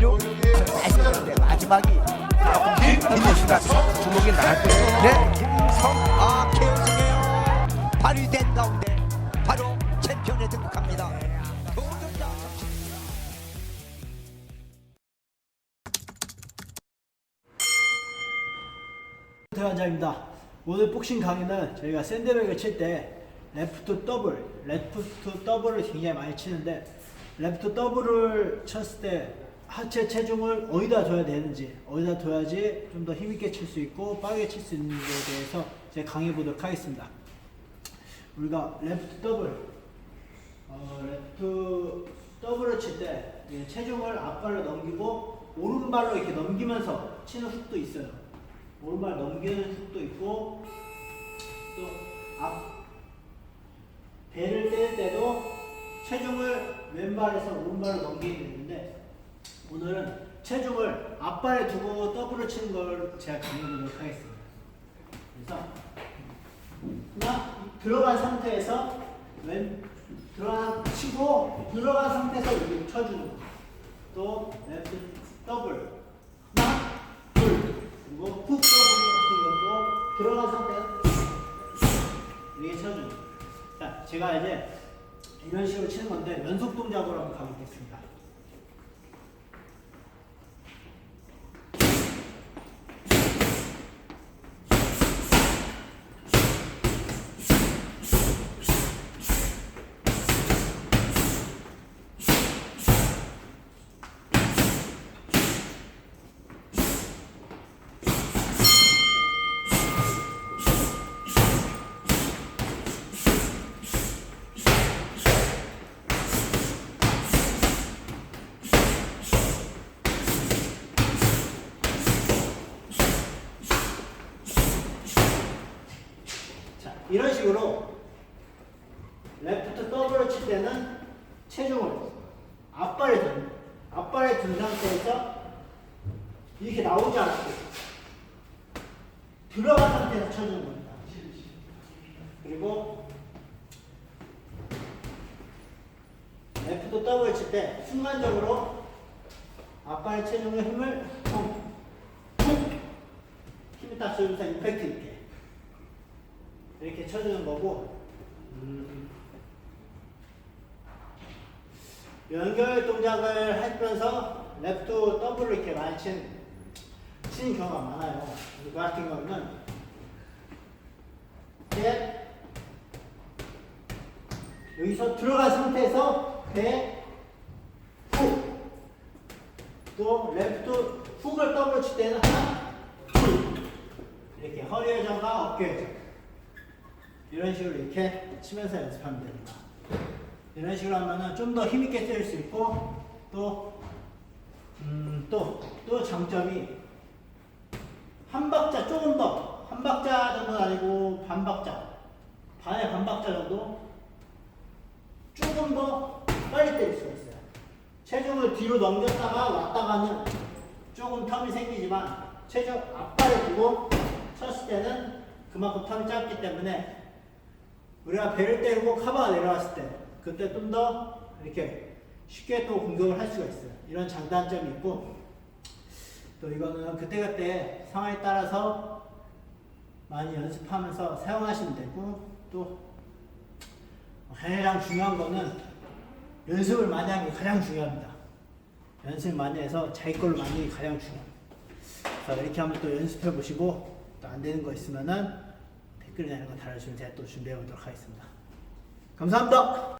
근육 날씬한데 마지막이 조금 긴 것이라서 주목이 나을 것이고 네. 김성 아 최우승이에요. 발이 된 가운데 바로 챔피언에 등극합니다. 태환자입니다. 오늘 복싱 강의는 저희가 샌드백을 칠 때 레프트 더블, 레프트 더블을 굉장히 많이 치는데 레프트 더블을 쳤을 때 하체 체중을 어디다 둬야 되는지 어디다 둬야지 좀 더 힘있게 칠 수 있고 빠르게 칠 수 있는지에 대해서 제가 강의해 보도록 하겠습니다. 우리가 레프트 더블, 어, 레프트 더블을 칠 때 체중을 앞발로 넘기고 오른발로 이렇게 넘기면서 치는 훅도 있어요. 오른발 넘기는 훅도 있고 또 앞 배를 뗄 때도 체중을 왼발에서 오른발로 넘기게 되는데 오늘은 체중을 앞발에 두고 더블을 치는 걸 제가 강의하도록 하겠습니다. 그래서 하나 들어간 상태에서 왼 들어간 치고 들어간 상태에서 여기 쳐주는 거. 또 레프트 더블 하나 둘 그리고 훅 더블 같은 것도 들어간 상태에서 이렇게 쳐주는 거. 자 제가 이제 이런 식으로 치는 건데 연속 동작으로 한번 가보겠습니다. 자, 이런 식으로 레프트 더블을 칠 때는 체중을 앞발에 둔, 앞발에 둔 상태에서 이렇게 나오지 않게 들어간 상태에서 쳐주는 겁니다. 그리고 레프트 더블을 칠때 순간적으로 앞발의 체중의 힘을 힘이 딱 쏘면서 임팩트 있게 이렇게 쳐주는 거고 음, 연결 동작을 하면서 레프트 더블을 이렇게 많이 친, 치는 경우가 많아요. 그 같은 경우는 셋 여기서 들어간 상태에서 배 훅. 또 레프트 훅을 더블 칠 때는 하나 둘 이렇게 허리 회전과 어깨 회전 이런 식으로 이렇게 치면서 연습하면 됩니다. 이런 식으로 하면은 좀 더 힘있게 때릴 수 있고 또, 음, 또, 또 장점이 한 박자 조금 더, 한 박자 정도는 아니고 반 박자, 반의 반 박자 정도 조금 더 빨리 때릴 수가 있어요. 체중을 뒤로 넘겼다가 왔다가는 조금 텀이 생기지만 체중 앞발에 두고 쳤을 때는 그만큼 텀이 짧기 때문에 우리가 배를 때리고 카바가 내려왔을 때 그때 좀 더 이렇게 쉽게 또 공격을 할 수가 있어요. 이런 장단점이 있고 또 이거는 그때그때 상황에 따라서 많이 연습하면서 사용하시면 되고 또 가장 중요한 거는 연습을 많이 하는 게 가장 중요합니다. 연습 많이 해서 자기 걸로 만드는 게 가장 중요합니다. 그래서 이렇게 한번 또 연습해 보시고 또 안 되는 거 있으면은 댓글이나 이런 거 달아주시면 제가 또 준비해 보도록 하겠습니다. 감사합니다.